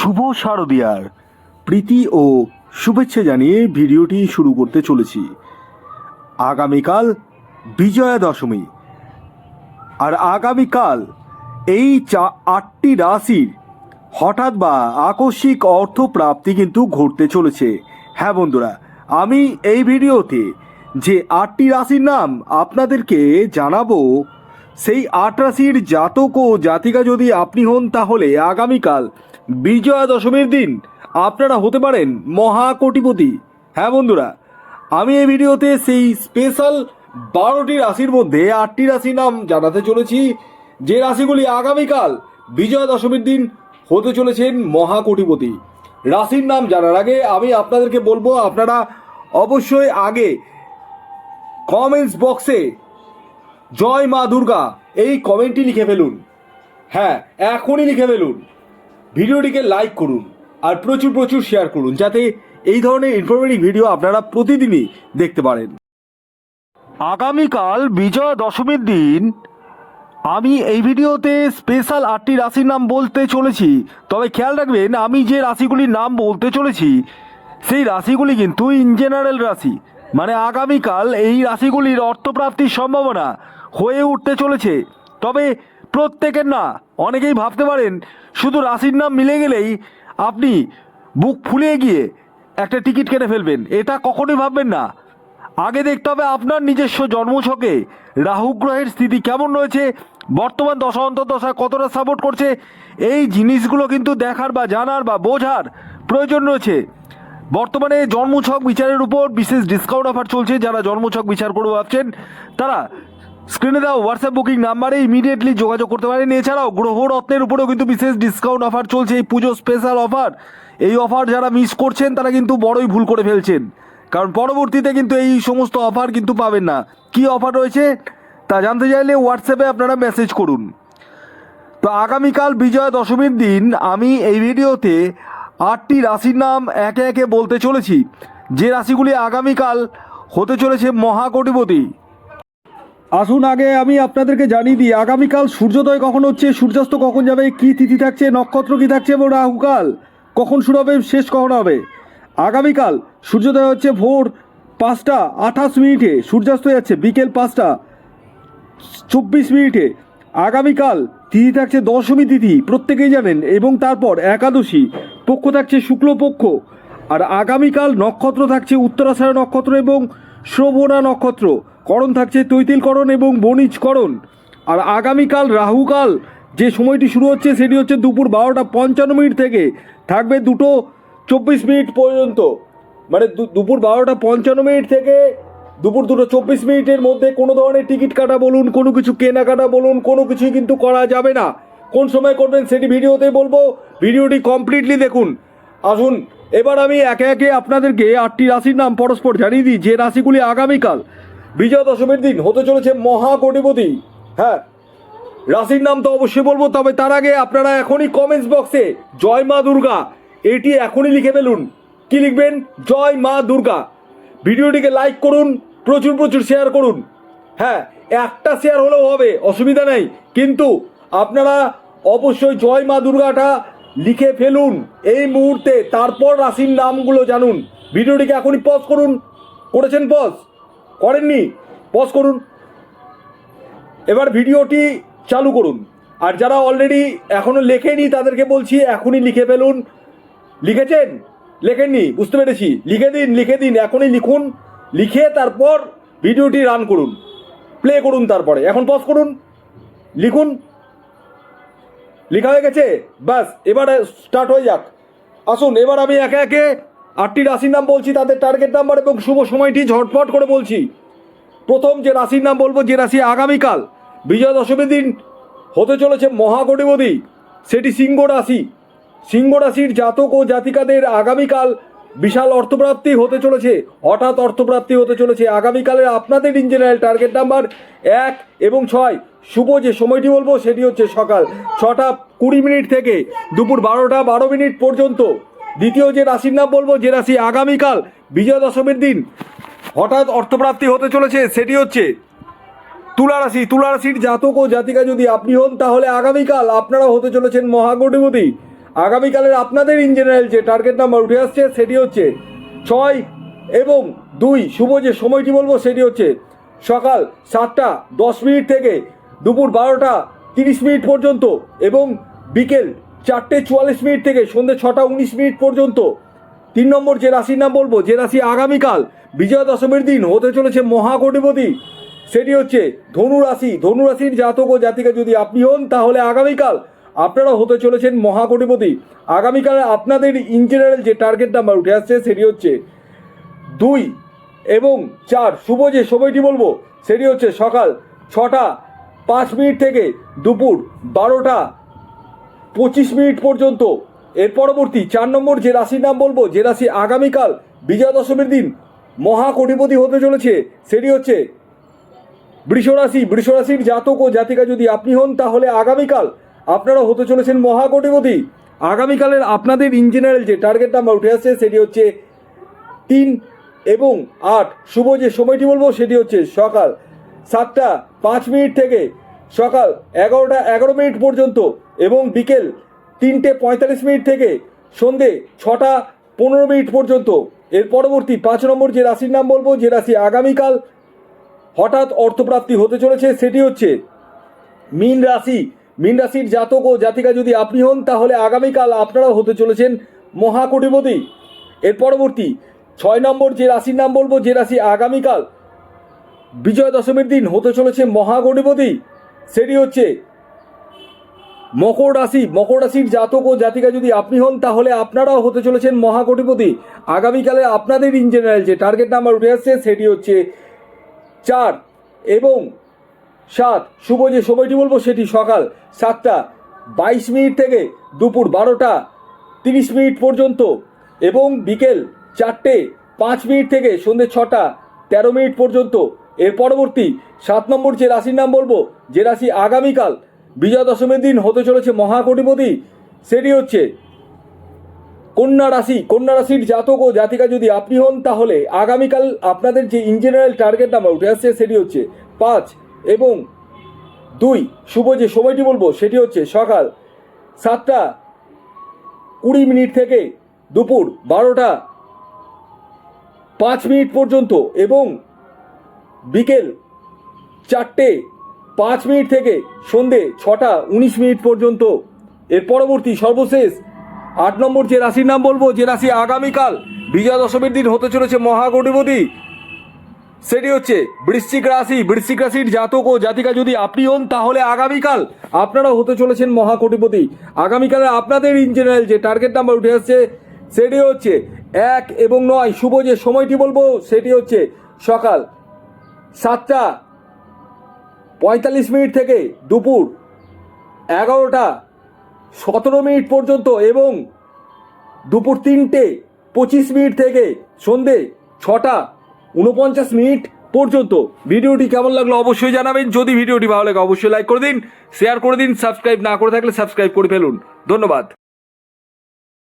শুভ শারদিয়ার প্রীতি ও শুভেচ্ছা জানিয়ে ভিডিওটি শুরু করতে চলেছি। আগামীকাল বিজয়া দশমী। আর আগামীকাল এই চা, আটটি রাশির হঠাৎ বা আকস্মিক অর্থপ্রাপ্তি কিন্তু ঘটতে চলেছে। হ্যাঁ বন্ধুরা, আমি এই ভিডিওতে যে আটটি রাশির নাম আপনাদেরকে জানাব সেই আট রাশির জাতক ও জাতিকা যদি আপনি হন তাহলে আগামীকাল বিজয়া দশমীর দিন আপনারা হতে পারেন মহাকোটিপতি। হ্যাঁ বন্ধুরা, আমি এই ভিডিওতে সেই স্পেশাল বারোটি রাশির মধ্যে আটটি রাশির নাম জানাতে চলেছি। যে রাশিগুলি আগামীকাল বিজয়া দশমীর দিন হতে চলেছেন মহাকোটিপতি। রাশির নাম জানার আগে আমি আপনাদেরকে বলব, আপনারা অবশ্যই আগে কমেন্টস বক্সে জয় মা দুর্গা, এই কমেন্টটি লিখে ফেলুন। হ্যাঁ এখনই লিখে ফেলুন। ভিডিওটিকে লাইক করুন আর প্রচুর প্রচুর শেয়ার করুন, যাতে এই ধরনের ইনফরমেটিভ ভিডিও আপনারা প্রতিদিনই দেখতে পারেন। আগামীকাল বিজয়া দশমীর দিন, আমি এই ভিডিওতে স্পেশাল আটটি রাশির নাম বলতে চলেছি। তবে খেয়াল রাখবেন, আমি যে রাশিগুলির নাম বলতে চলেছি, সেই রাশিগুলি কিন্তু ইন জেনারেল রাশি। মানে আগামীকাল এই রাশিগুলির অর্থপ্রাপ্তির সম্ভাবনা হয়ে উঠতে চলেছে। তবে প্রত্যেকের না, অনেকেই ভাবতে পারেন, শুধু রাশির নাম মিলে গেলেই আপনি বুক ফুলিয়ে গিয়ে একটা টিকিট কেটে ফেলবেন। এটা কখনোই ভাববেন না। আগে দেখতে হবে আপনার নিজস্ব জন্মছকে রাহু গ্রহের স্থিতি কেমন রয়েছে, বর্তমান দশা, অন্তর্দশা কতটা সাপোর্ট করছে, এই জিনিসগুলো কিন্তু দেখার বা জানার বা বোঝার প্রয়োজন রয়েছে। বর্তমানে জন্মছক বিচারের উপর বিশেষ ডিসকাউন্ট অফার চলছে, যারা জন্মছক বিচার করব ভাবছেন, তারা স্ক্রিনে দেওয়া হোয়াটসঅ্যাপ বুকিং নাম্বারে ইমিডিয়েটলি যোগাযোগ করতে পারেন। এছাড়াও গ্রহরত্নের উপরেও কিন্তু বিশেষ ডিসকাউন্ট অফার চলছে এই পুজো স্পেশাল অফার এই অফার যারা মিস করছেন, তারা কিন্তু বড়ই ভুল করে ফেলছেন। কারণ পরবর্তীতে কিন্তু এই সমস্ত অফার কিন্তু পাবেন না। কি অফার রয়েছে? তা জানতে চাইলে হোয়াটসঅ্যাপে আপনারা মেসেজ করুন। তো আগামীকাল বিজয়া দশমীর দিন আমি এই ভিডিওতে আটটি রাশির নাম একে একে বলতে চলেছি। যে রাশিগুলি আগামীকাল হতে চলেছে মহাকোটিপতি। আসুন আগে আমি আপনাদেরকে জানিয়ে দিই, আগামীকাল সূর্যোদয় কখন হচ্ছে, সূর্যাস্ত কখন যাবে, কি তিথি থাকছে, নক্ষত্র কি থাকছে এবং রাহুকাল কখন শুরু হবে, শেষ কখন হবে? আগামীকাল সূর্যোদয় হচ্ছে ভোর পাঁচটা আঠাশ মিনিটে, সূর্যাস্ত যাচ্ছে বিকেল পাঁচটা চব্বিশ মিনিটে। আগামীকাল তিথি থাকছে দশমী তিথি, প্রত্যেকেই জানেন, এবং তারপর একাদশী, পক্ষ থাকছে শুক্লপক্ষ। আর আগামীকাল নক্ষত্র থাকছে উত্তরাষাঢ় নক্ষত্র এবং শ্রবণা নক্ষত্র। করণ থাকছে তৈতিলকরণ এবং বণিজকরণ আর আগামীকাল, রাহুকাল যে সময়টি শুরু হচ্ছে, সেটি হচ্ছে দুপুর বারোটা পঞ্চান্ন মিনিট থেকে থাকবে দুটো চব্বিশ মিনিট পর্যন্ত। মানে দুপুর বারোটা পঞ্চান্ন মিনিট থেকে দুপুর দুটো চব্বিশ মিনিটের মধ্যে কোনো ধরনের টিকিট কাটা বলুন, কোনো কিছু কেনাকাটা বলুন, কোনো কিছুই কিন্তু করা যাবে না। কোন সময় করবেন সেটি ভিডিওতে বলব। ভিডিওটি কমপ্লিটলি দেখুন। আসুন, এবার আমি একে একে আপনাদেরকে আটটি রাশির নাম পরস্পর জানিয়ে দিই। যে রাশিগুলি আগামীকাল বিজয়া দশমীর দিন হতে চলেছে মহাকোটিপতি। হ্যাঁ রাশির নাম তো অবশ্যই বলব, তবে তার আগে আপনারা এখনই কমেন্টস বক্সে জয় মা দুর্গা, এটি এখনই লিখে ফেলুন। কি লিখবেন? জয় মা দুর্গা। ভিডিওটিকে লাইক করুন, প্রচুর প্রচুর শেয়ার করুন। হ্যাঁ একটা শেয়ার হলেও হবে, অসুবিধা নেই। কিন্তু আপনারা অবশ্যই জয় মা দুর্গাটা লিখে ফেলুন এই মুহূর্তে, তারপর রাশির নামগুলো জানুন। ভিডিওটিকে এখনই পজ করুন। করেছেন পজ করেননি পজ করুন। এবার ভিডিওটি চালু করুন। আর যারা অলরেডি এখনও লেখেনি, তাদেরকে বলছি এখনই লিখে ফেলুন। লিখেছেন? লেখেননি? বুঝতে পেরেছি। লিখে দিন লিখে দিন, এখনই লিখুন। লিখে তারপর ভিডিওটি রান করুন। প্লে করুন তারপরে। এখন পজ করুন। লিখুন। লেখা হয়ে গেছে? ব্যাস, এবার স্টার্ট হয়ে যাক। আসুন, এবার আমি একে একে আটটি রাশির নাম বলছি, তাদের টার্গেট নাম্বার এবং শুভ সময়টি ঝটপট করে বলছি। প্রথম যে রাশির নাম বলব, যে রাশি আগামীকাল, বিজয়া দশমীর দিন হতে চলেছে মহাকটিপতি, সেটি সিংহ রাশি। সিংহ রাশির জাতক ও জাতিকাদের আগামীকাল বিশাল অর্থপ্রাপ্তি হতে চলেছে, হঠাৎ অর্থপ্রাপ্তি হতে চলেছে। আগামীকালের আপনাদের ইন জেনারেল টার্গেট নাম্বার এক এবং ছয়। শুভ যে সময়টি বলব, সেটি হচ্ছে সকাল ছটা কুড়ি মিনিট থেকে দুপুর বারোটা বারো মিনিট পর্যন্ত। দ্বিতীয় যে রাশির নাম বলব, যে রাশি আগামীকাল বিজয়া দশমীর দিন, হঠাৎ অর্থপ্রাপ্তি হতে চলেছে, সেটি হচ্ছে তুলা রাশি। তুলা রাশির জাতক ও জাতিকা যদি আপনি হন, তাহলে আগামীকাল আপনারা হতে চলেছেন মহাকটিপতি। আগামীকালের আপনাদের ইন জেনারেল যে টার্গেট নাম্বার উঠে আসছে, সেটি হচ্ছে ছয় এবং দুই। শুভ যে সময়টি বলব, সেটি হচ্ছে সকাল সাতটা দশ মিনিট থেকে দুপুর বারোটা তিরিশ মিনিট পর্যন্ত এবং বিকেল চারটে চুয়াল্লিশ মিনিট থেকে সন্ধ্যে ছটা উনিশ মিনিট পর্যন্ত। তিন নম্বর যে রাশির নাম বলব, যে রাশি আগামীকাল, বিজয়া দশমীর দিন হতে চলেছে মহাকটিপতি। সেটি হচ্ছে ধনু রাশি। ধনু রাশির জাতক ও জাতিকা যদি আপনি হন, তাহলে আগামীকাল আপনারা হতে চলেছেন মহাকটিপতি। আগামীকালে আপনাদের ইন জেনারেল যে টার্গেট নাম্বার উঠে আসছে, সেটি হচ্ছে দুই এবং চার। শুভ যে সময়টি বলব, সেটি হচ্ছে সকাল ছটা পাঁচ মিনিট থেকে দুপুর বারোটা পঁচিশ মিনিট পর্যন্ত। এর পরবর্তী চার নম্বর যে রাশির নাম বলব, যে রাশি আগামীকাল বিজয়া দশমীর দিন মহাকটিপতি হতে চলেছে, সেটি হচ্ছে বৃষরাশি। বৃষরাশির জাতক ও জাতিকা যদি আপনি হন, তাহলে আগামীকাল আপনারা হতে চলেছেন মহাকটিপতি। আগামীকালের আপনাদের ইন জেনারেল যে টার্গেট নাম্বার উঠে আসছে, সেটি হচ্ছে তিন এবং আট। শুভ যে সময়টি বলব, সেটি হচ্ছে সকাল সাতটা পাঁচ মিনিট থেকে সকাল এগারোটা এগারো মিনিট পর্যন্ত এবং বিকেল তিনটে পঁয়তাল্লিশ মিনিট থেকে সন্ধে ছটা পনেরো মিনিট পর্যন্ত। এর পরবর্তী পাঁচ নম্বর যে রাশির নাম বলব, যে রাশি আগামীকাল হঠাৎ অর্থপ্রাপ্তি হতে চলেছে, সেটি হচ্ছে মীন রাশি। মীন রাশির জাতক ও জাতিকা যদি আপনি হন, তাহলে আগামীকাল আপনারাও হতে চলেছেন মহাকটিপতি। এর পরবর্তী ছয় নম্বর যে রাশির নাম বলব, যে রাশি আগামীকাল বিজয় দশমীর দিন হতে চলেছে মহাকটিপতি, সেটি হচ্ছে মকর রাশি মকর রাশির জাতক ও জাতিকা যদি আপনি হন, তাহলে আপনারাও হতে চলেছেন মহাকটিপতি। আগামীকালে আপনাদের ইন জেনারেল যে টার্গেট নাম্বার উঠে আসছে, সেটি হচ্ছে চার এবং সাত। শুভ যে সময়টি বলব, সেটি সকাল সাতটা বাইশ মিনিট থেকে দুপুর বারোটা তিরিশ মিনিট পর্যন্ত এবং বিকেল চারটে পাঁচ মিনিট থেকে সন্ধ্যে ছটা তেরো মিনিট পর্যন্ত। এর পরবর্তী সাত নম্বর যে রাশির নাম বলব, যে রাশি আগামীকাল বিজয়া দশমীর দিন হতে চলেছে মহাকটিপতি। সেটি হচ্ছে কন্যা রাশি। কন্যা রাশির জাতক ও জাতিকা যদি আপনি হন, তাহলে আগামীকাল আপনাদের যে ইন জেনারেল টার্গেট নাম্বার উঠে আসছে, সেটি হচ্ছে পাঁচ এবং দুই। শুভ যে সময়টি বলব, সেটি হচ্ছে সকাল সাতটা কুড়ি মিনিট থেকে দুপুর বারোটা পাঁচ মিনিট পর্যন্ত এবং বিকেল চারটে পাঁচ মিনিট থেকে সন্ধে ছটা উনিশ মিনিট পর্যন্ত। এর পরবর্তী সর্বশেষ আট নম্বর যে রাশির নাম বলব, যে রাশি আগামীকাল বিজয়া দশমীর দিন হতে চলেছে মহাকটিপতি। সেটি হচ্ছে বৃশ্চিক রাশি। বৃশ্চিক রাশির জাতক ও জাতিকা যদি আপনি হন, তাহলে আগামীকাল আপনারা হতে চলেছেন মহাকটিপতি। আগামীকালে আপনাদের ইন জেনারেল যে টার্গেট নাম্বার উঠে আসছে, সেটি হচ্ছে এক এবং নয়। শুভ যে সময়টি বলব, সেটি হচ্ছে সকাল সাতটা পঁয়তাল্লিশ মিনিট থেকে দুপুর এগারোটা সতেরো মিনিট পর্যন্ত এবং দুপুর তিনটে পঁচিশ মিনিট থেকে সন্ধে ছটা উনপঞ্চাশ মিনিট পর্যন্ত। ভিডিওটি কেমন লাগল অবশ্যই জানাবেন। যদি ভিডিওটি ভালো লাগে, অবশ্যই লাইক করে দিন শেয়ার করে দিন সাবস্ক্রাইব না করে থাকলে সাবস্ক্রাইব করে ফেলুন। ধন্যবাদ।